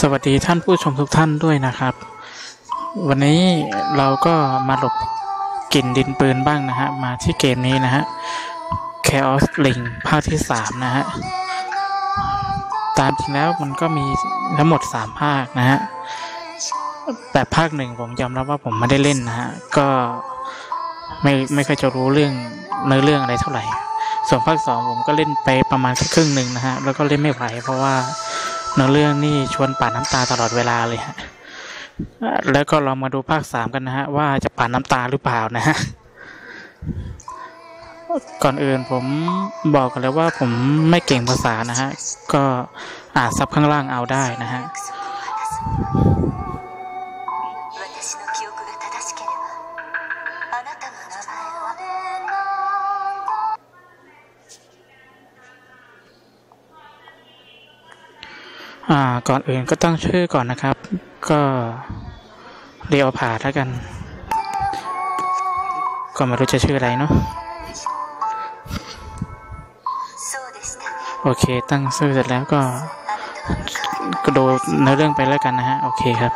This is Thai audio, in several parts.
สวัสดีท่านผู้ชมทุกท่านด้วยนะครับ วันนี้เราก็มาหลบกลิ่นดินปืนบ้างนะฮะ มาที่เกมนี้นะฮะ Chaos Link ภาคที่สามนะฮะ ตามจริงแล้วมันก็มีทั้งหมดสามภาคนะฮะ แต่ภาคหนึ่งผมยอมรับว่าผมไม่ได้เล่นนะฮะ ก็ไม่ไม่เคอยจะรู้เรื่องเนื้อเรื่องอะไรเท่าไหร่ ส่วนภาคสองผมก็เล่นไปประมาณแค่ครึ่งหนึ่งนะฮะ แล้วก็เล่นไม่ไหวเพราะว่า เนื้อเรื่องนี่ชวนป่าดน้ำตาตลอดเวลาเลยฮะ แล้วก็ลองมาดูภาคสามกันนะฮะ ว่าจะป่าดน้ำตาหรือเปล่านะฮะ ก่อนอื่นผมบอกกันเลยว่าผมไม่เก่งภาษานะฮะ ก็อ่านซับข้างล่างเอาได้นะฮะ ก่อนอื่นก็ตั้งชื่อก่อนนะครับ ก็เรียวผาดแล้วกัน ก็ไม่รู้จะชื่ออะไรเนาะโอเค ตั้งชื่อเสร็จแล้วก็กระโดดเนื้อเรื่องไปแล้วกันนะฮะ โอเคครับ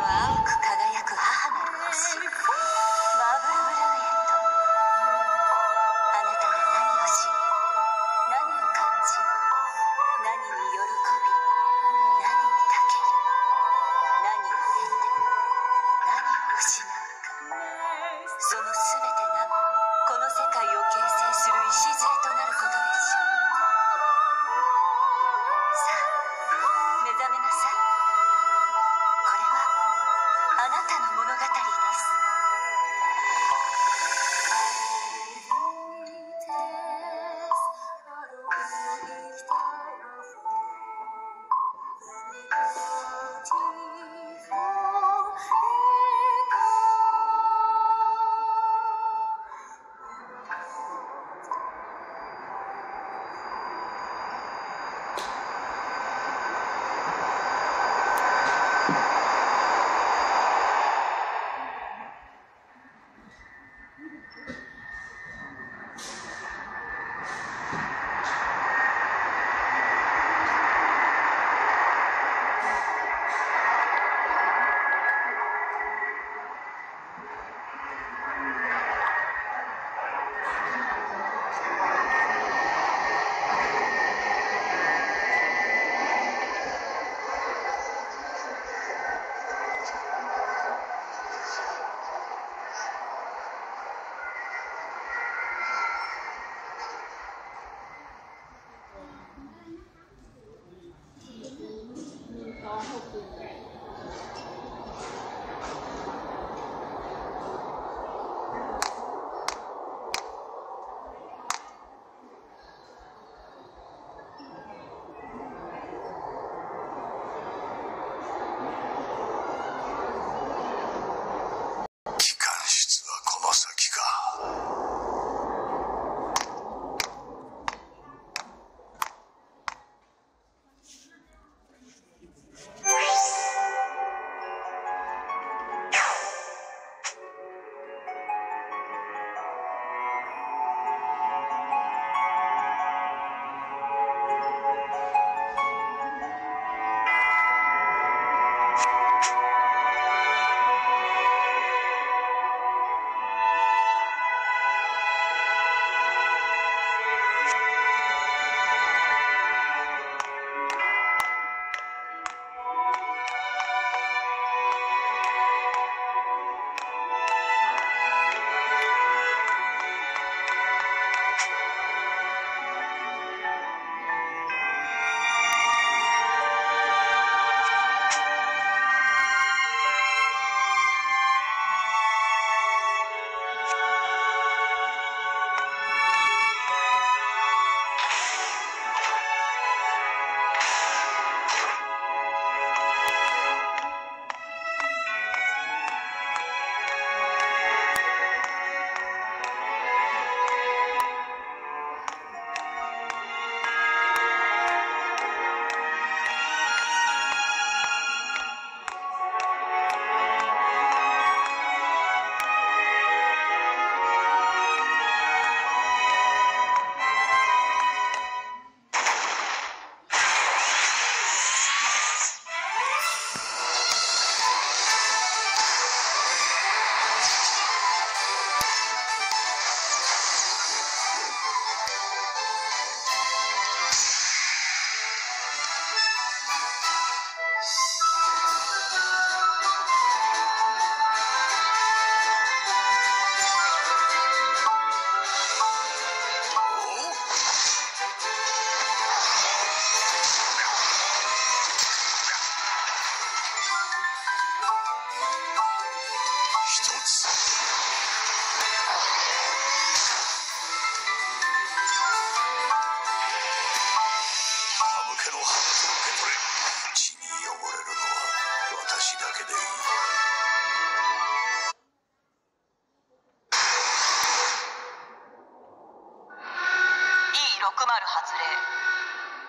60発令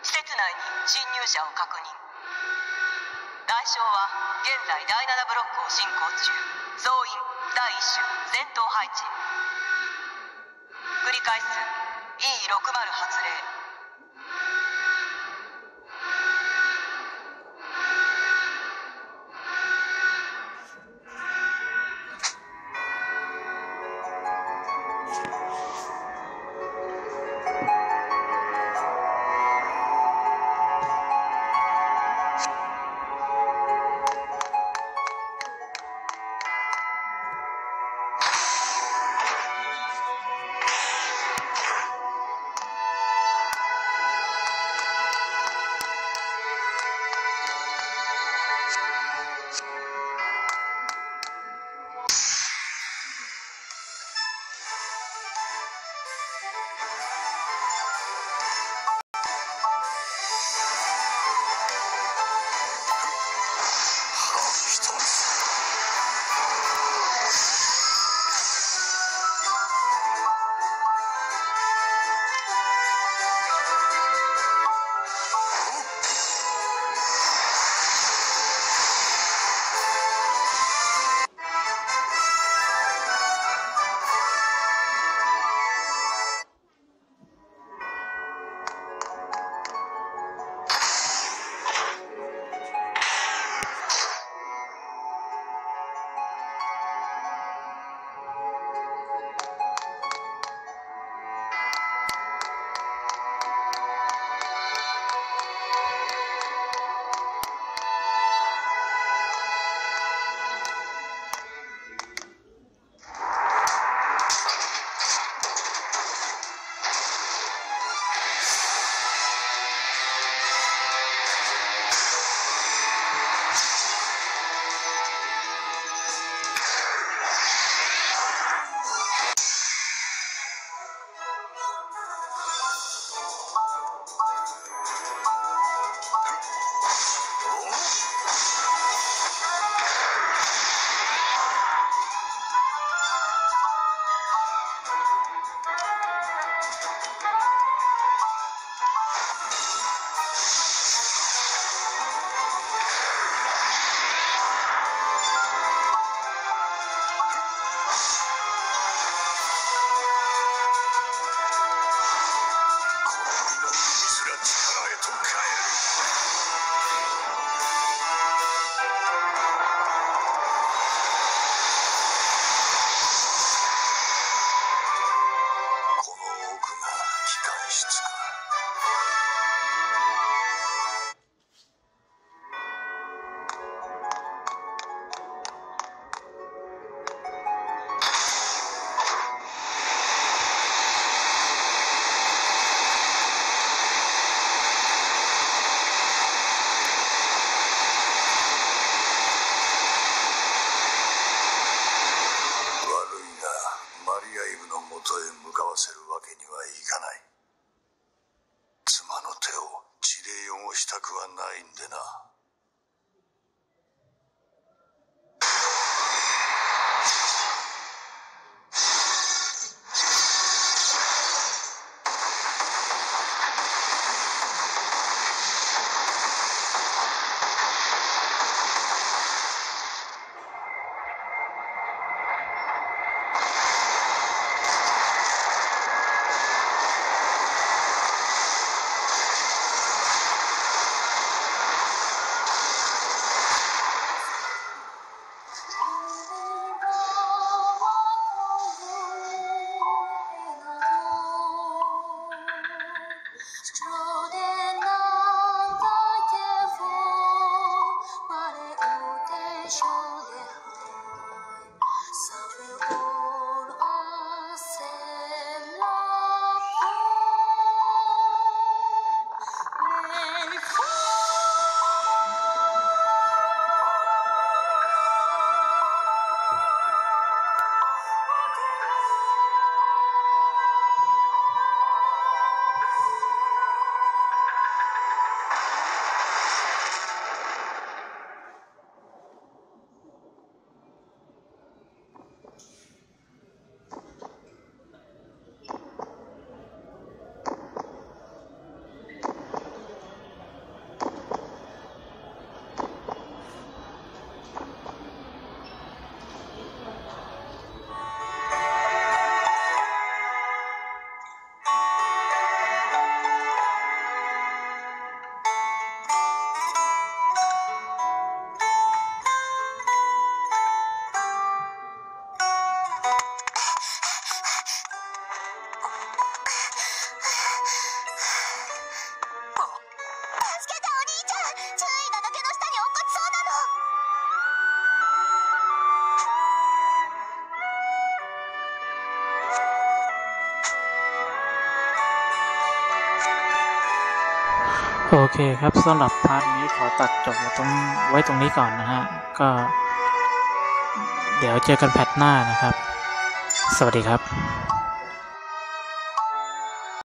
施設内に侵入者を確認。代償は現在第7ブロックを進行中。増員第1種戦闘配置。繰り返す。E60 発令しつ โอเคครับสำหรับพาร์ทนี้ขอตัดจบตรงไว้ตรงนี้ก่อนนะฮะ ก็ เดี๋ยวเจอกันแพทหน้านะครับ สวัสดีครับ